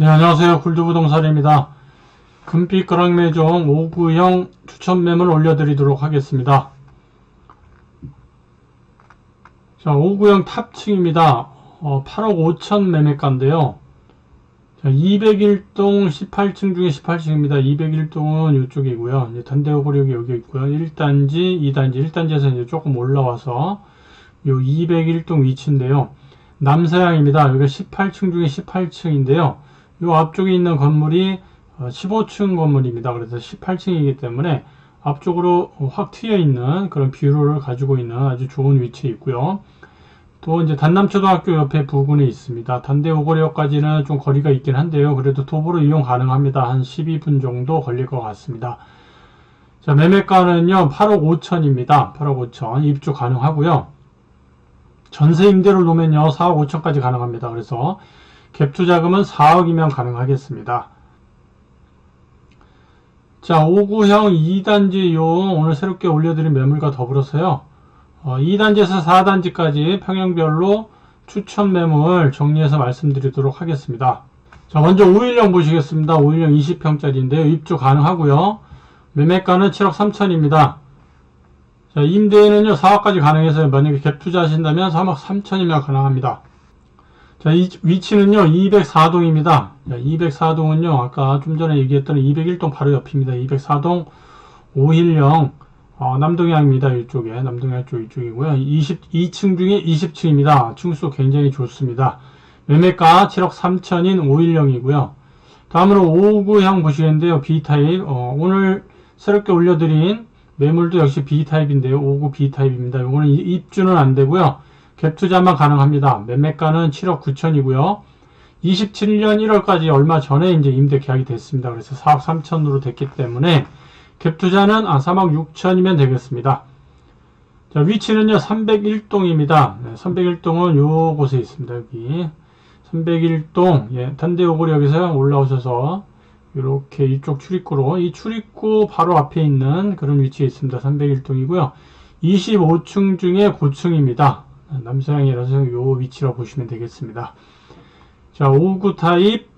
네, 안녕하세요. 굴두부동산입니다. 금빛 그랑매종 5구형 추천 매물 올려드리도록 하겠습니다. 자, 5구형 탑층입니다. 어, 8억 5천 매매가인데요. 자, 201동 18층 중에 18층입니다. 201동은 이쪽이고요. 이제 단대오고력이 여기 있고요. 1단지, 2단지, 1단지에서 이제 조금 올라와서 요 201동 위치인데요. 남서향입니다. 여기가 18층 중에 18층인데요. 요 앞쪽에 있는 건물이 15층 건물입니다. 그래서 18층이기 때문에 앞쪽으로 확 트여 있는 그런 뷰를 가지고 있는 아주 좋은 위치에 있고요. 또 이제 단남초등학교 옆에 부근에 있습니다. 단대 오거리역까지는 좀 거리가 있긴 한데요. 그래도 도보로 이용 가능합니다. 한 12분 정도 걸릴 것 같습니다. 자, 매매가는요, 8억 5천입니다. 8억 5천. 입주 가능하고요. 전세 임대를 놓으면요, 4억 5천까지 가능합니다. 그래서 갭 투 자금은 4억이면 가능하겠습니다. 자, 5구형 2단지 용 오늘 새롭게 올려드린 매물과 더불어서요, 어, 2단지에서 4단지까지 평형별로 추천 매물 정리해서 말씀드리도록 하겠습니다. 자, 먼저 5일령 보시겠습니다. 5일령 20평짜리인데요. 입주 가능하고요. 매매가는 7억 3천입니다. 자, 임대는요, 4억까지 가능해서요. 만약에 갭 투자하신다면 3억 3천이면 가능합니다. 자, 이 위치는요, 204동입니다. 204동은요, 아까 좀 전에 얘기했던 201동 바로 옆입니다. 204동 5일령 어, 남동향입니다. 이쪽에 남동향 쪽 이쪽이고요. 22층 중에 20층입니다. 층수 굉장히 좋습니다. 매매가 7억 3천인 5일령이고요. 다음으로 59향 보시겠는데요. B타입 어, 오늘 새롭게 올려드린 매물도 역시 B타입인데요. 59 B타입입니다. 요거는 입주는 안 되고요. 갭 투자만 가능합니다. 매매가는 7억 9천이고요. 27년 1월까지 얼마 전에 이제 임대 계약이 됐습니다. 그래서 4억 3천으로 됐기 때문에 갭 투자는 아, 3억 6천이면 되겠습니다. 자, 위치는요, 301동입니다. 네, 301동은 요곳에 있습니다. 여기. 301동, 예, 단대오고역에서 올라오셔서, 이렇게 이쪽 출입구로, 이 출입구 바로 앞에 있는 그런 위치에 있습니다. 301동이고요. 25층 중에 고층입니다. 남서향이라서 요 위치로 보시면 되겠습니다. 자, 59 타입,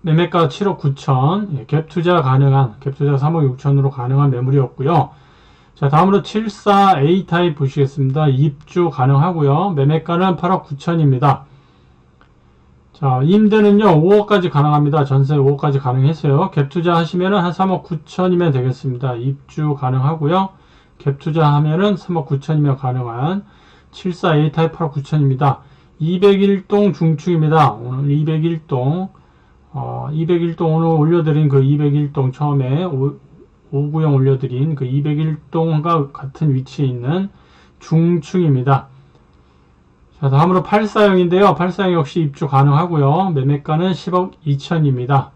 매매가 7억 9천, 예, 갭 투자 가능한, 갭 투자 3억 6천으로 가능한 매물이었고요. 자, 다음으로 74A 타입 보시겠습니다. 입주 가능하고요. 매매가는 8억 9천입니다. 자, 임대는요, 5억까지 가능합니다. 전세 5억까지 가능했어요. 갭 투자 하시면은 한 3억 9천이면 되겠습니다. 입주 가능하고요. 갭 투자 하면은 3억 9천이면 가능한 74A 타입 8억 9천입니다. 201동 중축입니다. 오늘 201동 어, 201동 오늘 올려드린 그 201동 처음에 5, 5구형 올려드린 그 201동과 같은 위치에 있는 중층입니다. 자, 다음으로 8사형인데요. 8사형 역시 입주 가능하고요. 매매가는 10억 2천입니다.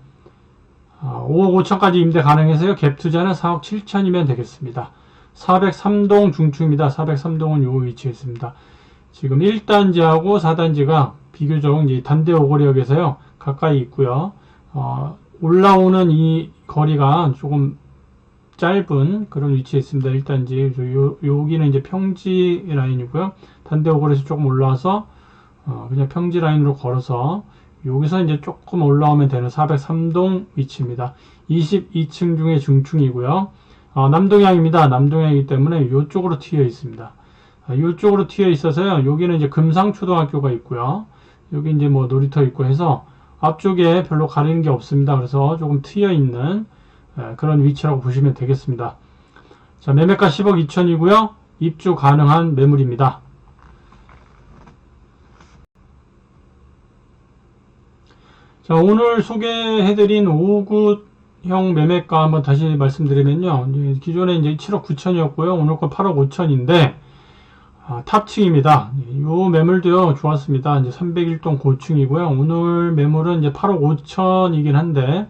어, 5억 5천까지 임대 가능해서요. 갭 투자는 4억 7천이면 되겠습니다. 403동 중층입니다. 403동은 요 위치에 있습니다. 지금 1단지하고 4단지가 비교적 이제 단대 오거리역에서요. 가까이 있고요. 어, 올라오는 이 거리가 조금 짧은 그런 위치에 있습니다. 일단 이제 요, 여기는 이제 평지 라인이고요. 단대오골에서 조금 올라와서 어, 그냥 평지 라인으로 걸어서 여기서 이제 조금 올라오면 되는 403동 위치입니다. 22층 중에 중층이고요. 어, 남동향입니다. 남동향이기 때문에 이쪽으로 튀어 있습니다. 이쪽으로 어, 튀어 있어서요. 여기는 이제 금상초등학교가 있고요. 여기 이제 뭐 놀이터 있고 해서 앞쪽에 별로 가리는 게 없습니다. 그래서 조금 트여 있는 그런 위치라고 보시면 되겠습니다. 자, 매매가 10억 2천이고요. 입주 가능한 매물입니다. 자, 오늘 소개해드린 5구 형 매매가 한번 다시 말씀드리면요. 기존에 이제 7억 9천이었고요. 오늘 거 8억 5천인데, 아, 탑층입니다. 요 매물도요, 좋았습니다. 이제 301동 고층이고요. 오늘 매물은 이제 8억 5천이긴 한데,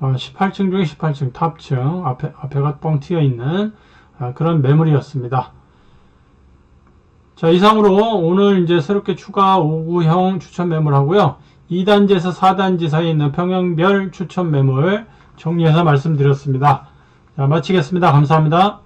어, 18층 중에 18층 탑층, 앞에, 앞에가 뻥 튀어 있는 아, 그런 매물이었습니다. 자, 이상으로 오늘 이제 새롭게 추가 5구형 추천 매물 하고요. 2단지에서 4단지 사이에 있는 평형별 추천 매물 정리해서 말씀드렸습니다. 자, 마치겠습니다. 감사합니다.